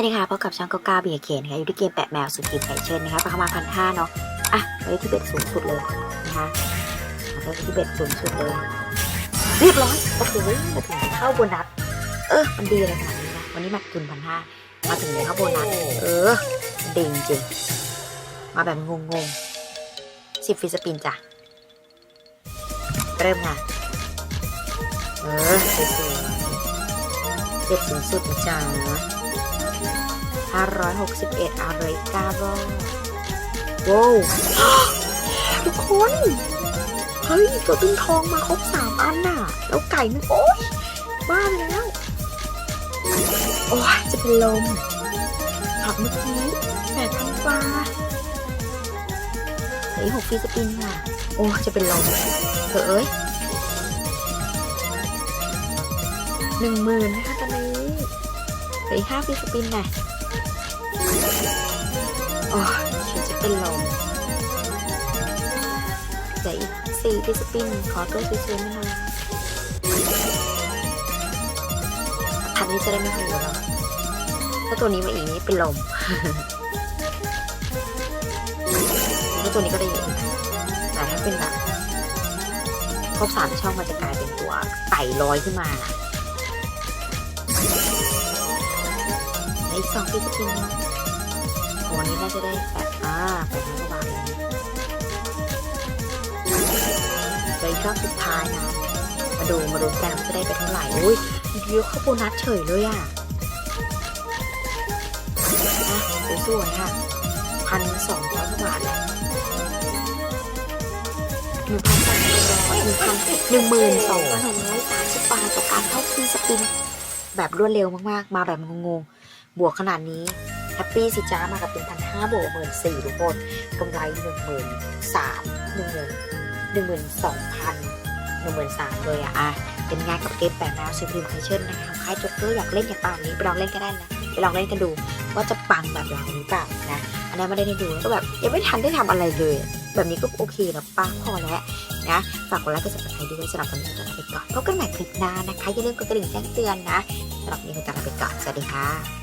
วัสดีค่ะพบกับช่องก้าเก้าเบียร์เคนนะคะอยู่ที่เกมแปะแมวสุดกินไก่เชิญนะคะประมาณพันห้าเนาะอะไปที่เบ็ดสูงสุดเลยนะคะไปที่เบ็ดสูงสุดเลยเรียบร้อยโอ้โหมาถึงเข้าโบนัสเออมันดีอะไรขนาดนี้นะวันนี้มาทุนพันห้ามาถึงเลยเข้าโบนัสเออดีจริงมาแบบงงๆสิบฟิสปินจ้ะเริ่มงานเออสวยๆเบ็ดสูงสุดจ๊ะ 561อเมริกาโบว้าวทุกคน เฮ้ยตัวตึงทองมาครบสามอันน่ะ แล้วไก่นึงโอ๊ยบ้าไปแล้ว โอ้ยจะเป็นลมขับเมื่อกี้แปดพันกว่าเหลืออีกหกฟีสปินค่ะ โอ้จะเป็นลมเถอะเอ้ยหนึ่งหมื่นนะคะตอนนี้เหลือห้าฟีสปินน่ะ อ้ฉันจะเป็นลมเหลืออีกสี่ฟิสปิน ขอตัวสวยๆมาหน่อยทันนี้จะได้ไม่เคยรู้แล้วถ้าตัวนี้มาอีกนี่เป็นลมถ้าตัวนี้ก็ได้เยอะนะแต่ถ้าเป็นแบบครบสามช่องมันจะกลายเป็นตัวไต่ลอยขึ้นมานะอีกสองฟิสปินเนาะ วันนี้น่าจะได้แปดอ่าแปดร้อยกว่าบาทเลยรอบสุดท้ายนะมาดูมาดูกันว่าจะได้ไปเท่าไหร่อุ้ยเยอะเข้าโบนัสเฉยเลยอะนะสวยๆค่ะพันสองร้อยกว่าบาทแหละหนึ่งพันสองร้อยหนึ่งพันหนึ่งหมื่นสองพันหกร้อยสามสิบบาทต่อการเข้าฟรีสปินแบบรวดเร็วมากๆ มาแบบงงๆ บวกขนาดนี้ แฮปปี้สิจ้ามากับเป็นพันห้าบวกหมื่นสี่ทุกคนกำไรหนึ่งหมื่นสามหนึ่งหมื่นหนึ่งหมื่นสองพันหนึ่งหมื่นสามเลยอะอะเป็นงานกับเกมแปดแนวซิฟิมไคเช่นนะคะใครจ็กเกอร์อยากเล่นอย่างป่านนี้ไปลองเล่นก็ได้นะไปลองเล่นกันดูว่าจะปังแบบเราหรือเปล่านะอันนั้นไม่ได้ได้ดูแล้วก็แบบยังไม่ทันได้ทำอะไรเลย แบบนี้ก็โอเคแล้วปังพอแล้วนะฝากกดไลค์กดซับสไครต์ด้วยสำหรับวันนี้เราจะลาไปก่อนพบกันใหม่คลิปหน้านะคะอย่าลืมกดกระดิ่งแจ้งเตือนนะสำหรับวันนี้เราจะลาไปก่อนสวัสดีค่ะ